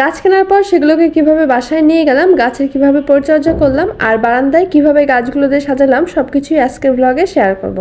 গাছ কেনার পর সেগুলোকে কীভাবে বাসায় নিয়ে গেলাম, গাছের কীভাবে পরিচর্যা করলাম, আর বারান্দায় কীভাবে গাছগুলো দিয়ে সাজালাম সব কিছুই আজকের ব্লগে শেয়ার করব।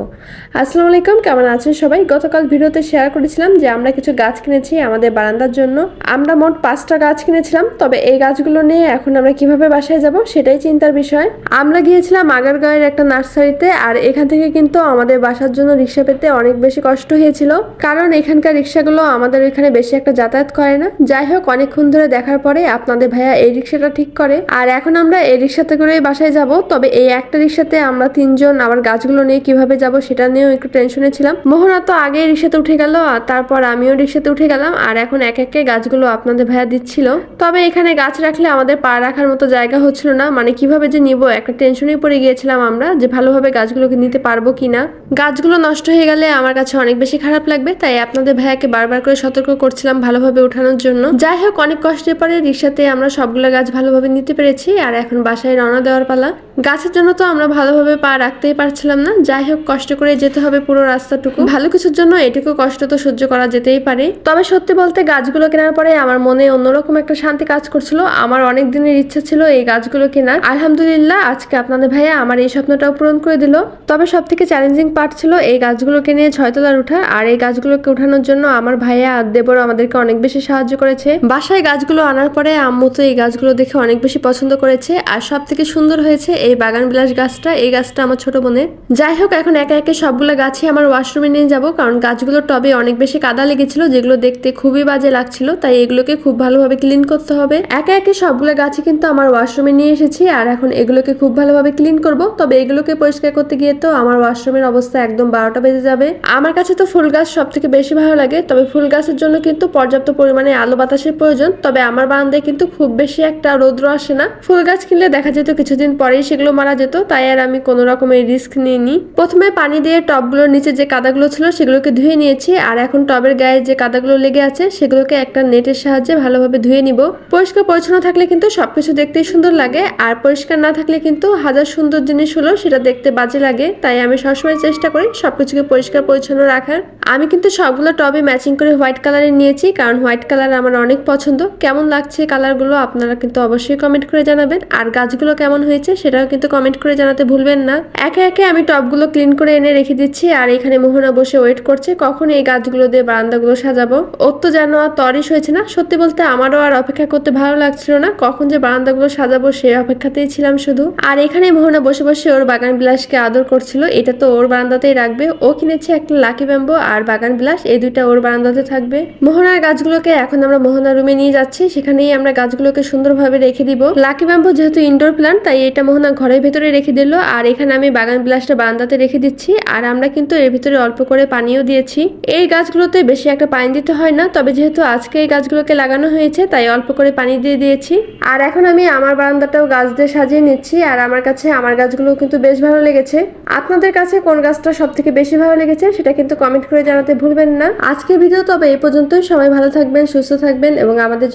আসসালামু আলাইকুম, কেমন আছেন সবাই? গতকাল ভিডিওতে শেয়ার করেছিলাম যে আমরা কিছু গাছ কিনেছি আমাদের বারান্দার জন্য। আমরা মোট পাঁচটা গাছ কিনেছিলাম, তবে এই গাছগুলো নিয়ে এখন আমরা কীভাবে বাসায় যাব সেটাই চিন্তার বিষয়। আমরা গিয়েছিলাম আগারগাঁয়ের একটা নার্সারিতে, আর এখান থেকে কিন্তু আমাদের বাসার জন্য রিক্সা পেতে অনেক বেশি কষ্ট হয়েছিল। কারণ এখানকার রিক্সাগুলো আমাদের এখানে বেশি একটা যাতায়াত করে না। যাই হোক, অনেকক্ষণ ধরে দেখার পরে আপনাদের ভাইয়া এই রিক্সাটা ঠিক করে। আর এখন আমরা এই রিক্সাতে করে বাসায় যাব। তবে এই একটা রিক্সাতে আমরা তিনজন আবার গাছগুলো নিয়ে কীভাবে যাব সেটা নিয়েও একটু টেনশনে ছিলাম। মোহনা তো আগে রিক্সাতে উঠে গেল, আর তারপর আমিও রিক্সাতে উঠে গেলাম, আর এখন এক একে গাছগুলো আপনাদের ভাইয়া দিচ্ছিল। তবে এখানে গাছ রাখলে আমাদের পা রাখার মতো জায়গা হচ্ছিল না মানে কীভাবে যে নিব? একটা টেনশনে পড়ে গিয়েছিলাম আমরা যে ভালোভাবে গাছগুলোকে নিতে পারব কিনা। গাছগুলো নষ্ট হয়ে গেলে আমার কাছে অনেক বেশি খারাপ লাগবে, তাই আপনাদের ভাইয়াকে বারবার করে সতর্ক করছিলাম ভালোভাবে ওঠানোর জন্য। যাই হোক, অনেক কষ্টের পরে, রিক্সাতে আমরা সবগুলো গাছ ভালোভাবে নিতে পেরেছি আর এখন বাসায় রওনা দেওয়ার পালা। গাছের জন্য তো আমরা ভালোভাবে পা রাখতেই পারছিলাম না। যাই হোক, কষ্ট করে যেতে হবে পুরো রাস্তাটুকু। ভালো কিছুর জন্য এটুকু কষ্ট তো সহ্য করা যেতেই পারে। তবে সত্যি বলতে গাছগুলো কেনার পরে আমার মনে অন্যরকম একটা শান্তি কাজ করছিল। আমার অনেক দিনের ইচ্ছা ছিল এই গাছগুলো কেনার। আলহামদুলিল্লাহ, আজকে আপনাদের ভাইয়া আমার এই স্বপ্নটাও পূরণ করে দিল। তবে সব থেকে চ্যালেঞ্জিং পার্ট ছিল এই গাছগুলোকে নিয়ে ছয়তলার উঠা। আর এই গাছগুলোকে উঠানোর জন্য আমার ভাইয়া আর দেবর আমাদেরকে অনেক বেশি সাহায্য করেছে। বাসায় গাছগুলো আনার পরে আম্মু তো এই গাছগুলো দেখে অনেক বেশি পছন্দ করেছে। আর সব থেকে সুন্দর হয়েছে এই বাগান বিলাস গাছটা, এই গাছটা আমার ছোট বোনের। যাই হোক, এখন একে একে সবগুলো গাছই আমার ওয়াশরুমে নিয়ে যাব, কারণ গাছগুলোর টবে অনেক বেশি কাদা লেগেছিল, যেগুলো দেখতে খুবই বাজে লাগছিল, তাই এগুলোকে খুব ভালোভাবে ক্লিন করতে হবে। একে একে সবগুলো গাছই কিন্তু আমার ওয়াশরুমে নিয়ে এসেছি, আর এখন এগুলোকে খুব ভালোভাবে ক্লিন করব। তবে এগুলোকে পরিষ্কার করতে গিয়ে তো আমার ওয়াশরুমের অবস্থা একদম বারোটা বেজে যাবে। আমার কাছে তো ফুল গাছ সব থেকে বেশি ভালো লাগে, তবে ফুল গাছের জন্য কিন্তু পর্যাপ্ত পরিমাণে আলো বাতাসের প্রয়োজন। তবে আমার বারান্দায় কিন্তু খুব বেশি একটা রৌদ্র আসে না। ফুল গাছ কিনলে দেখা যেত কিছুদিন পরেই সেগুলো মারা যেত, তাই আর আমি কোনো রকমের রিস্ক নিইনি। প্রথমে পানি দিয়ে টবগুলোর নিচে যে কাদাগুলো ছিল সেগুলোকে ধুয়ে নিয়েছি, আর এখন টবের গায়ে যে কাদাগুলো লেগে আছে সেগুলোকে একটা নেটের সাহায্যে ভালোভাবে ধুয়ে নিব। পরিষ্কার পরিচ্ছন্ন থাকলে কিন্তু সবকিছু দেখতেই সুন্দর লাগে, আর পরিষ্কার না থাকলে কিন্তু হাজার সুন্দর জিনিস হলেও সেটা দেখতে বাজে লাগে, তাই আমি সবসময় চেষ্টা করি সবকিছুকে পরিষ্কার পরিচ্ছন্ন রাখার। আমি কিন্তু সবগুলো টবে ম্যাচিং করে হোয়াইট কালারের নিয়েছি, কারণ হোয়াইট কালার আমার অনেক পছন্দ। কেমন লাগছে কালারগুলো আপনারা কিন্তু অবশ্যই কমেন্ট করে জানাবেন। আর গাছগুলো কেমন হয়েছে সেটাও কিন্তু কমেন্ট করে জানাতে ভুলবেন না। একে একে আমি টবগুলো ক্লিন করে এনে রেখে দিচ্ছি আর এখানে মোহনা বসে ওয়েট করছে, কখন এই গাছগুলো দিয়ে বারান্দাগুলো সাজাবো। ওর তো যেন আর তরিস হয়েছে না। সত্যি বলতে আমারও আর অপেক্ষা করতে ভালো লাগছিল না। কখন যে বারান্দাগুলো সাজাবো সে অপেক্ষাতেই ছিলাম শুধু। আর এখানে মোহনা বসে বসে ওর বাগান বিলাসকে আদর করছিল। এটা তো ওর বারান্দাতেই রাখবে। ও কিনেছে একটা লাকি ব্যাম্বো আর বাগান বিলাস, এই দুইটা ওর বারান্দাতে থাকবে। মোহনার গাছগুলোকে এখন আমরা মোহনার রুমে নিয়ে যাচ্ছি। সেখানেই আমরা গাছগুলোকে সুন্দরভাবে রেখে দিব। লাকি ব্যাম্বো যেহেতু ইনডোর প্ল্যান্ট তাই এটা মোহনা ঘরের ভেতরে রেখে দিল। আর এখানে আমি বাগান বিলাসটা বারান্দাতে রেখে দিচ্ছি। আর আমরা কিন্তু এর ভিতরে অল্প করে পানিও দিয়েছি। এই গাছগুলোতে বেশি একটা পানি দিতে হয় না, তবে যেহেতু আজকে এই গাছগুলোকে লাগানো হয়েছে, তাই অল্প করে পানি দিয়ে দিয়েছি। আর এখন আমি আমার বারান্দাটাও গাছ দিয়ে সাজিয়ে নিচ্ছি, আর আমার কাছে আমার গাছগুলো কিন্তু বেশ ভালো লেগেছে। আপনাদের কাছে কোন গাছটা সব থেকে বেশি ভালো লেগেছে, সেটা কিন্তু কমেন্ট করে জানাতে ভুলবেন না। আজকের ভিডিও তবে এই পর্যন্তই। সবাই ভালো থাকবেন, সুস্থ থাকবেন, এবং আমাদের